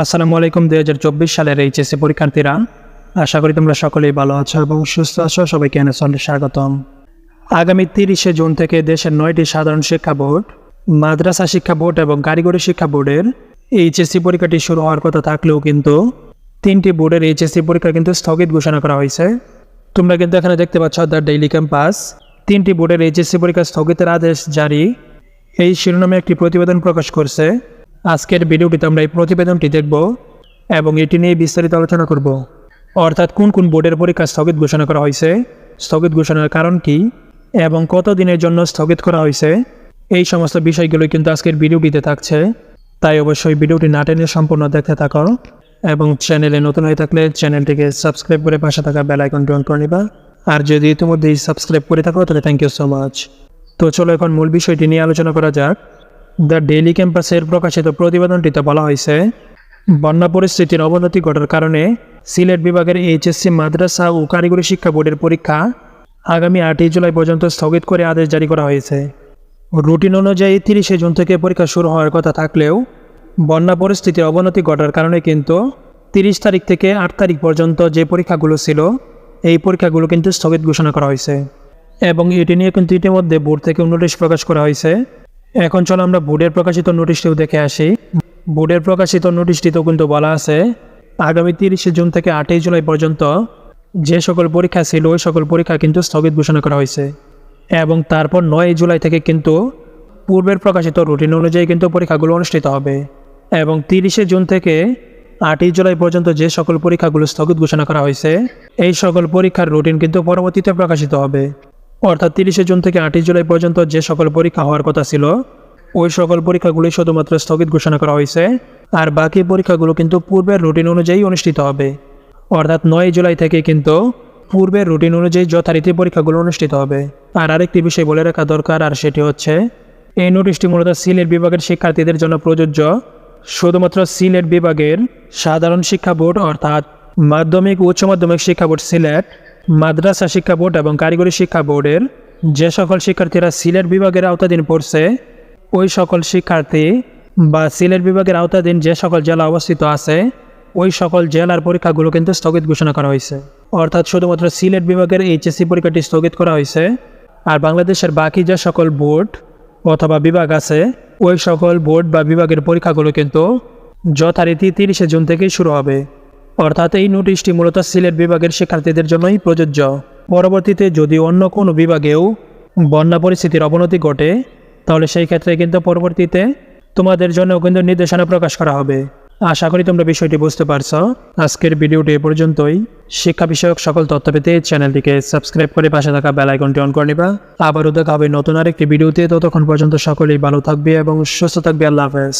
আসসালামু আলাইকুম, দুই হাজার চব্বিশ সালের এইচএসসি পরীক্ষার্থীরা। আশা করি তোমরা সকলেই ভালো আছো এবং সুস্থ আছো। সবাইকে এনএসলে স্বাগতম। আগামী তিরিশে জুন থেকে দেশের নয়টি সাধারণ শিক্ষা বোর্ড, মাদ্রাসা শিক্ষা বোর্ড এবং কারিগরি শিক্ষা বোর্ডের এইচএসসি পরীক্ষাটি শুরু হওয়ার কথা থাকলেও কিন্তু তিনটি বোর্ডের এইচএসসি পরীক্ষা কিন্তু স্থগিত ঘোষণা করা হয়েছে। তোমরা কিন্তু এখানে দেখতে পাচ্ছ দ্য ডেইলি ক্যাম্পাস। তিনটি বোর্ডের এইচএসসি পরীক্ষা স্থগিতের আদেশ জারি। এই শিরোনামে একটি প্রতিবেদন প্রকাশ করছে। আজকের ভিডিওটিতে আমরা এই প্রতিবেদনটি দেখব এবং এটি নিয়ে বিস্তারিত আলোচনা করব। অর্থাৎ কোন কোন বোর্ডের পরীক্ষা স্থগিত ঘোষণা করা হয়েছে, স্থগিত ঘোষণার কারণ কি এবং কত দিনের জন্য স্থগিত করা হয়েছে, এই সমস্ত বিষয়গুলো কিন্তু আজকের ভিডিওটিতে থাকছে। তাই অবশ্যই ভিডিওটি না টেনে সম্পূর্ণ দেখতে থাকো এবং চ্যানেলে নতুন হয়ে থাকলে চ্যানেলটিকে সাবস্ক্রাইব করে পাশে থাকা বেল আইকনটি অন করে নিবা। আর যদি ইতিমধ্যেই সাবস্ক্রাইব করে থাকো তাহলে থ্যাংক ইউ সো মাচ তো চলো এখন মূল বিষয়টি নিয়ে আলোচনা করা যাক। দ্য ডেইলি ক্যাম্পাসের প্রকাশিত প্রতিবেদনটিতে বলা হয়েছে, বন্যা পরিস্থিতির অবনতি ঘটার কারণে সিলেট বিভাগের এইচএসসি মাদ্রাসা ও কারিগরি শিক্ষা বোর্ডের পরীক্ষা আগামী আটই জুলাই পর্যন্ত স্থগিত করে আদেশ জারি করা হয়েছে। রুটিন অনুযায়ী তিরিশে জুন থেকে পরীক্ষা শুরু হওয়ার কথা থাকলেও বন্যা পরিস্থিতির অবনতি ঘটার কারণে কিন্তু তিরিশ তারিখ থেকে আট তারিখ পর্যন্ত যে পরীক্ষাগুলো ছিল, এই পরীক্ষাগুলো কিন্তু স্থগিত ঘোষণা করা হয়েছে। এবং এটি নিয়ে কিন্তু ইতিমধ্যে বোর্ড থেকে নোটিশ প্রকাশ করা হয়েছে এখন চলো আমরা বোর্ডের প্রকাশিত নোটিশটিও দেখে আসি। বোর্ডের প্রকাশিত নোটিশটিতেও কিন্তু বলা আছে, আগামী তিরিশে জুন থেকে আটই জুলাই পর্যন্ত যে সকল পরীক্ষা ছিল, ওই সকল পরীক্ষা কিন্তু স্থগিত ঘোষণা করা হয়েছে। এবং তারপর নয় জুলাই থেকে কিন্তু পূর্বের প্রকাশিত রুটিন অনুযায়ী কিন্তু পরীক্ষাগুলো অনুষ্ঠিত হবে। এবং তিরিশে জুন থেকে আটই জুলাই পর্যন্ত যে সকল পরীক্ষাগুলো স্থগিত ঘোষণা করা হয়েছে, এই সকল পরীক্ষার রুটিন কিন্তু পরবর্তীতে প্রকাশিত হবে। অর্থাৎ তিরিশে জুন থেকে আটই জুলাই পর্যন্ত যে সকল পরীক্ষা হওয়ার কথা ছিল, ওই সকল পরীক্ষাগুলি শুধুমাত্র স্থগিত ঘোষণা করা হয়েছে। আর বাকি পরীক্ষাগুলো কিন্তু পূর্বের রুটিন অনুযায়ী অনুষ্ঠিত হবে। অর্থাৎ নয় জুলাই থেকে কিন্তু পূর্বের রুটিন অনুযায়ী যথারীতি পরীক্ষাগুলো অনুষ্ঠিত হবে। আর আরেকটি বিষয় বলে রাখা দরকার, আর সেটি হচ্ছে, এই নোটিশটি মূলত সিলেট বিভাগের শিক্ষার্থীদের জন্য প্রযোজ্য। শুধুমাত্র সিলেট বিভাগের সাধারণ শিক্ষা বোর্ড, অর্থাৎ মাধ্যমিক, উচ্চ মাধ্যমিক শিক্ষা বোর্ড সিলেট মাদ্রাসা শিক্ষা বোর্ড এবং কারিগরি শিক্ষা বোর্ডের যে সকল শিক্ষার্থীরা সিলেট বিভাগের আওতাধীন পড়ছে, ওই সকল শিক্ষার্থী বা সিলেট বিভাগের আওতাধীন যে সকল জেলা অবস্থিত আছে, ওই সকল জেলার পরীক্ষাগুলো কিন্তু স্থগিত ঘোষণা করা হয়েছে। অর্থাৎ শুধুমাত্র সিলেট বিভাগের এইচএসসি পরীক্ষাটি স্থগিত করা হয়েছে আর বাংলাদেশের বাকি যে সকল বোর্ড অথবা বিভাগ আছে, ওই সকল বোর্ড বা বিভাগের পরীক্ষাগুলো কিন্তু যথারীতি তিরিশে জুন থেকেই শুরু হবে। অর্থাৎ এই নোটিশটি মূলত সিলেট বিভাগের শিক্ষার্থীদের জন্যই প্রযোজ্য। পরবর্তীতে যদি অন্য কোনো বিভাগেও বন্যা পরিস্থিতির অবনতি ঘটে, তাহলে সেই ক্ষেত্রে কিন্তু পরবর্তীতে তোমাদের জন্য কিন্তু নির্দেশনা প্রকাশ করা হবে। আশা করি তোমরা বিষয়টি বুঝতে পারছ। আজকের ভিডিওটি এ পর্যন্তই। শিক্ষা বিষয়ক সকল তথ্য পেতে চ্যানেলটিকে সাবস্ক্রাইব করে পাশে থাকা বেল আইকনটি অন করে নিবা। আবারও দেখা হবে নতুন আরেকটি ভিডিওতে। ততক্ষণ পর্যন্ত সকলেই ভালো থাকবে এবং সুস্থ থাকবে। আল্লাহ হাফেজ।